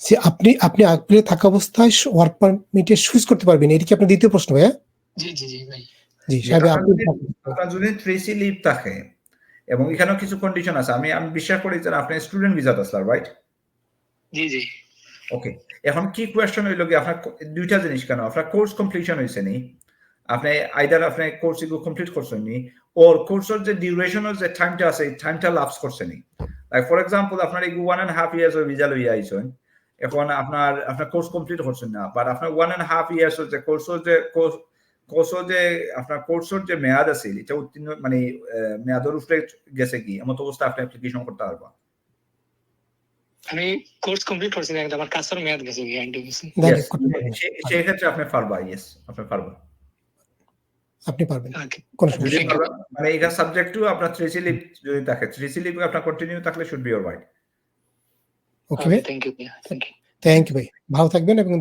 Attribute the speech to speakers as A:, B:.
A: যে আপনি আপনি আগ্রহে থাকা অবস্থায় ওয়ার্ক পারমিটে সুইচ করতে পারবেন। এটি কি আপনার দ্বিতীয় প্রশ্ন ভাইয়া?
B: জি জি জি ভাই।
A: জি সাহেব
C: আপনার
A: আপনি
C: যদি- আপনার যদি থ্রি লিভ থাকে। এবং এখানেও কিছু কন্ডিশন আছে। আমি আমি বিশ্বাস করি যে আপনি স্টুডেন্ট ভিসাত আসলাম রাইট
B: জি জি।
C: ওকে এখন কি কোয়েশ্চন হইল কি? আপনার দুইটা জিনিস কেন? আপনার কোর্স কমপ্লিশন হয়েছে নি? আপনি আইদার আপনি কোর্স এগুলো কমপ্লিট করছেন নি? ওর কোর্সের যে ডিউরেশনের যে টাইমটা আছে এই টাইমটা লাপস করছে নি? লাইক ফর এক্সাম্পল আপনার এই ওয়ান অ্যান্ড হাফ ইয়ার্স ভিজা লইয়া আইছেন এখন আপনার আপনার কোর্স কমপ্লিট করছেন না বাট আপনার ওয়ান অ্যান্ড হাফ ইয়ার্স যে কোর্সের যে কোর্স যে আপনার কোর্সের যে মেয়াদ আছে এটা উত্তীর্ণ মানে মেয়াদের উপরে গেছে কি? এমন অবস্থা আপনি অ্যাপ্লিকেশন করতে পারবা।
B: আমি কোর্স কমপ্লিট করছি না আমার কাছের মেয়াদ গেছে গ্যারান্টি গেছে।
A: দেন,
C: Yes,
A: পারবেন।
C: সে- আপনি পারবা ইয়েস আপনি পারবা।
A: আপনি পারবেন। কোনো সমস্যা
C: মানে এটা সাবজেক্ট টু আপনার থ্রি সিলিপ যদি থাকে থ্রি সিলিপ আপনার কন্টিনিউ থাকলে should be or right
A: okay ভাই
B: thank you thank you
A: thank you ভাই ভালো থাকবেন এবং